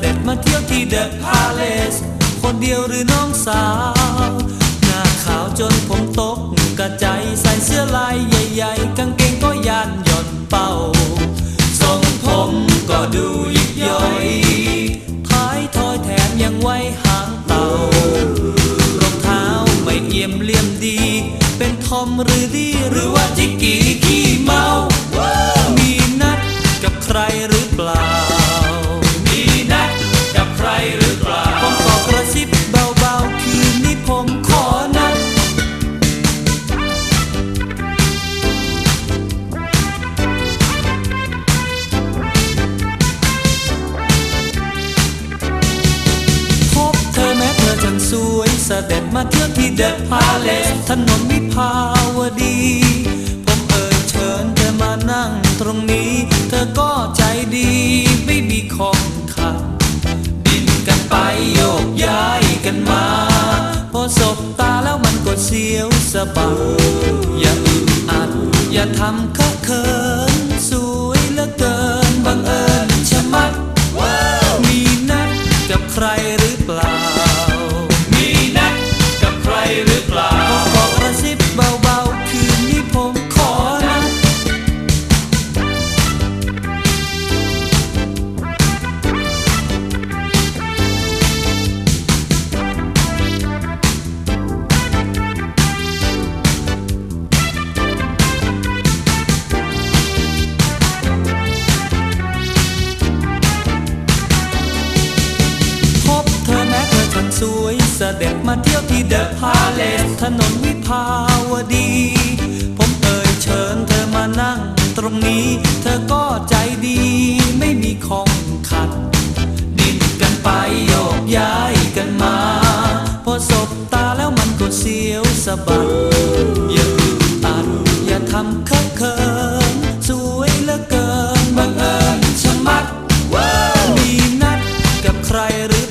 เด็จมาเที่ยวที่เดอะพาเลสคนเดียวหรือน้องสาว หน้าขาวจนผมตกกระใจใส่เสื้อลายใหญ่ๆ กางเกงก็ยานหย่อนเป่า ทรงผมก็ดูยิบย่อยท้ายทอยแถมยังไว้หางเต่ารองเท้าไม่เอี่ยมเลี่ยมดี เป็นทอมหรือดีหรือว่าจิกกี้ ด็จมาเที่ยวที่เดอะพาเลสถนนวิภาวดี ผมเอ่ยเชิญเธอมานั่งตรงนี้ เธอก็ใจดีไม่มีของขัดดินกันไปโยกย้ายกันมา พอสบตาแล้วมันก็เสียวสะบัดอย่าอึดอัดอย่าทำ กั ด็จมาเที่ยวที่เดอะพาเลสถนนวิภาวดี ผมเอ่ยเชิญเธอมานั่งตรงนี้ เธอก็ใจดีไม่มีของขัด ดินกันไปโยกย้ายกันมา พอสบตาแล้วมันก็เสียวสะบัดอย่าอึดอัดอย่าทำเคอะเขินสวยเหลือเกินบังเอิญชะมัดมีนัดกับใครหรือ